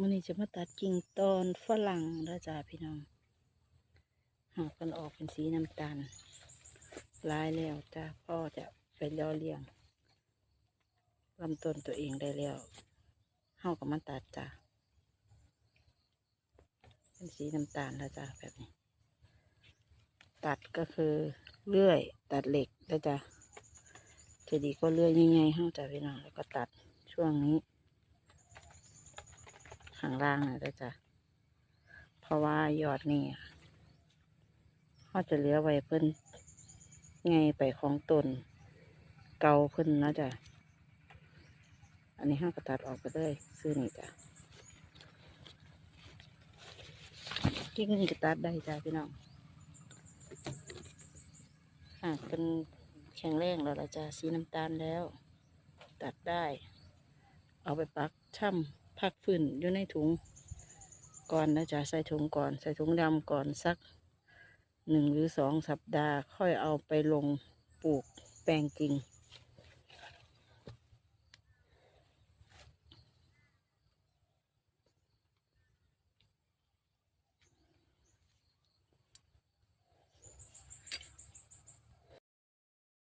มันนี้จะมาตัดกิ่งตอนฝรั่งแล้วจ้าพี่น้องหากกันออกเป็นสีน้ำตาลลายแล้วจ้าพ่อจะไปย่อเลี้ยงลำต้นตัวเองได้แล้วเฮากับมันตัดจ้าเป็นสีน้ำตาลแล้วจ้าแบบนี้ ตัดก็คือเลื่อย ตัดเหล็กแล้วจ้าจะดีก็เลื่อยง่ายๆเฮาจ้าพี่น้องแล้วก็ตัดช่วงนี้ ข้างล่างนะจ้ะเพราะว่ายอดนี่เขาจะเหลือไว้เพิ่นไงไปของตนเกาเพิ่นนะจ้ะอันนี้ห้ากระตัดออกไปเลยซื้อนี่จ้ะกิ่งนี่กระตัดได้จ้ะพี่น้องหากเป็นแข็งแรงแล้วละจ้ะสีน้ำตาลแล้ว ตัดได้ เอาไปปักช่ำ พักฟื้นอยู่ในถุงก่อนนะจ๊ะใส่ถุงก่อน ใส่ถุงดำก่อนสักหนึ่งหรือสองสัปดาห์ ค่อยเอาไปลงปลูกแปลงจริง